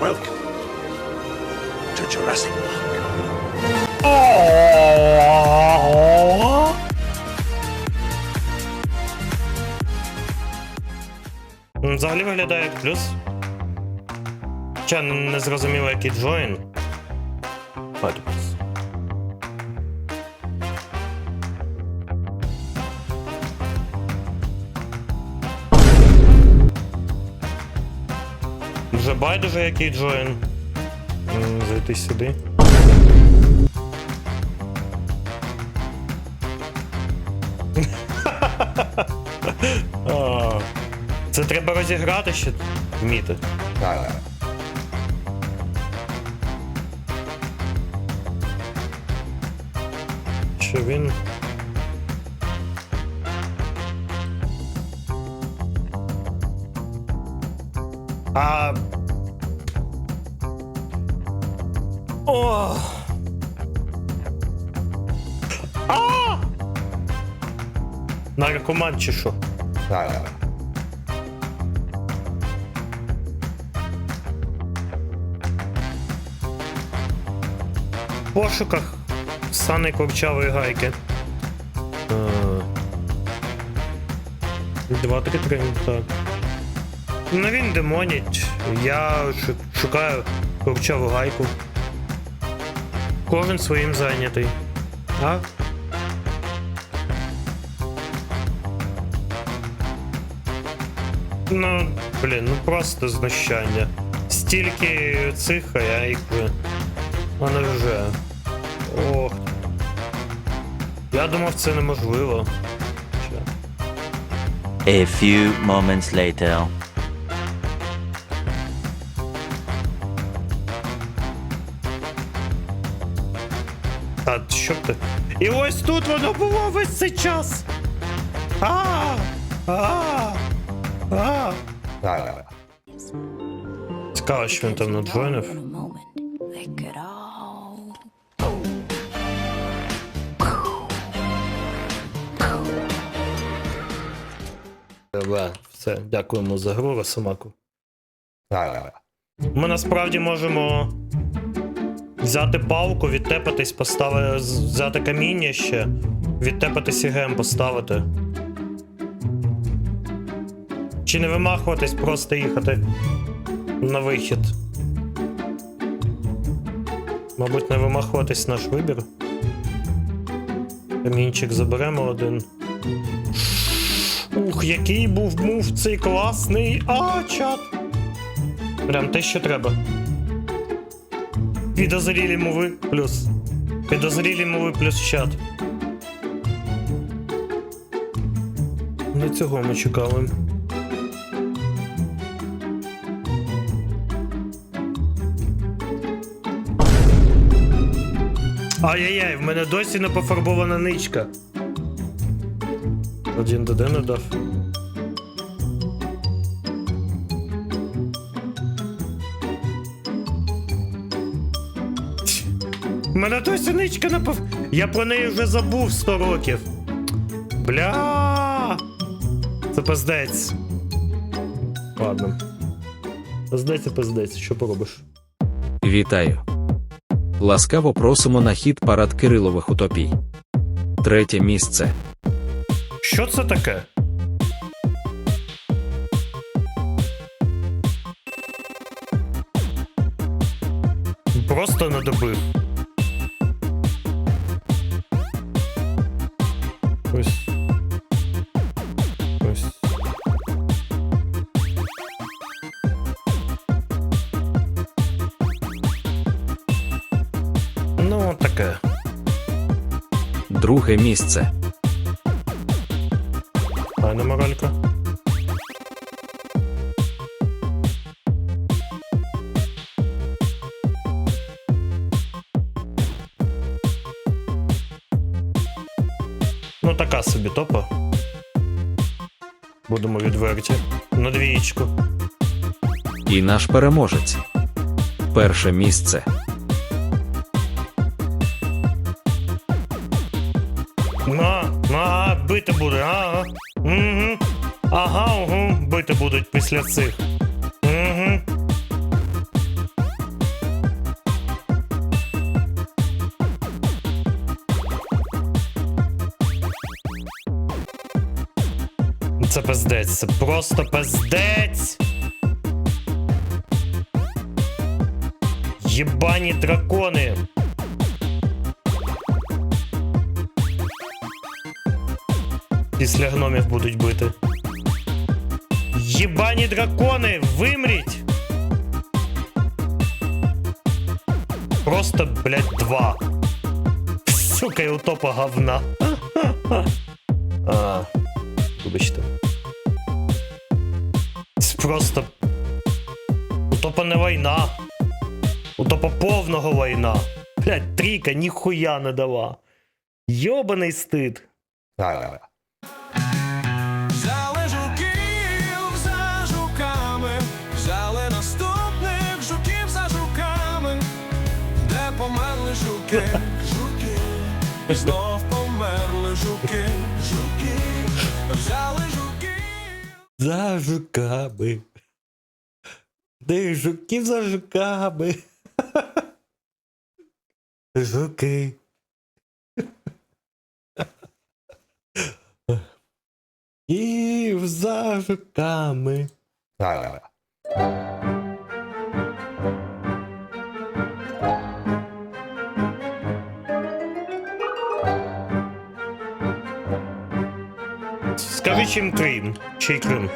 Welcome to Jurassic Park. М, Взагалі виглядає як плюс. Хоча не зрозуміло, який джойн. Давайте плюс. Байдуже який джойн. М, Зайти сюди. Це треба розіграти ще вміти. Що він. А. О. А! Наркоман чи що? В пошуках Сани Корчавої гайки. Е, Два три три, так. Ну він демонить. Я шукаю корчаву гайку. Кожен своїм зайнятий. А? Ну, блін, ну просто знущання. Стільки цих, а я їх. вже- А. Ох. Я думав, це неможливо. A few moments later. Що ти? І ось тут воно було весь цей час. А! А! А! Цікаво, що він там Добре, все, дякуємо за гру, Росомаку. Ми насправді можемо взяти палку, відтепатись, поставити, взяти каміння ще, відтепатись і гем поставити. Чи не вимахуватись, просто їхати на вихід. Мабуть, не вимахуватись наш вибір. Камінчик заберемо один. Ух, який був мув цей класний. А, чат. Прям те, що треба. Підозрілі мови плюс. Підозрілі мови плюс чат. Не цього ми чекали. Ай-яй-яй, в мене досі не пофарбована ничка. Один до не дав. Мене досі ничка не пов... Я про неї вже забув 100 років. Бля. Це пиздець. Ладно. Пиздець і пиздець, що поробиш? Вітаю. Ласкаво просимо на хід парад Кирилових утопій. Третє місце. Що це таке? Просто не добив. Ось. Ось. Ну, таке. Друге місце. Файна моралька. Ну, така собі топа. Будемо відверті. На двієчку. І наш переможець. Перше місце. На, ага, бити буде, ага. Угу. Ага, угу, бити будуть після цих. Це пиздець, це просто пиздець! Єбані дракони! Після гномів будуть бити. Єбані дракони! Вимріть! Просто, блядь, два. Сука, і утопа говна. А, вибачте. Це просто. Утопа не війна. Утопа повного війна. Блядь, трійка ніхуя не дала. Йобаний стид. Взяли жуків за жуками, взяли наступних жуків за жуками, де померли жуки, жуки, знов померли жуки, жуки, взяли жуки. За жуками. Де жуків за жуками. Жуки. І за жуками. Скажи, чим Крим? Чий Крим?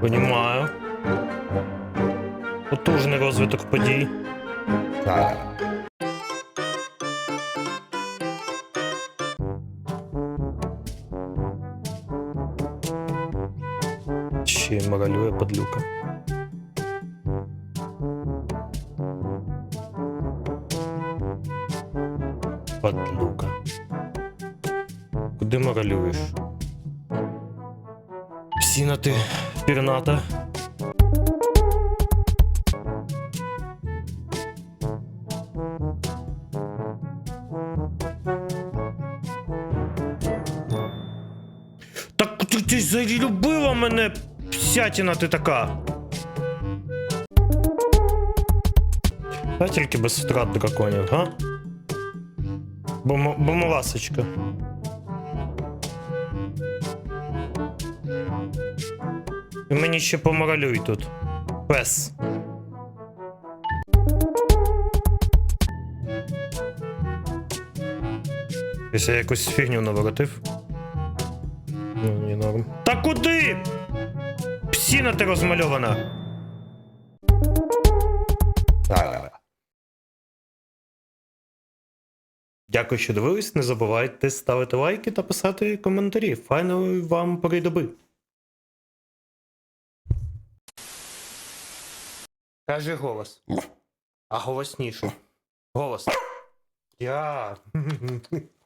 Понімаю. Потужний розвиток подій. Ще й моралює подлюка. Подлюка. Куди моралюєш? Псіна ти пірната. Так ти, ти залюбила мене, псятіна ти така. А тільки без втрат драконів, га? Бомо- Бомоласочка. І мені ще поморалюй тут. Пес. Якщо я якусь фігню наворотив. Ну, не норм. Та куди? Псіна ти розмальована. Дякую, що дивились. Не забувайте ставити лайки та писати коментарі. Файної вам пори доби. Кажи голос. А голосніше. Голос. Я.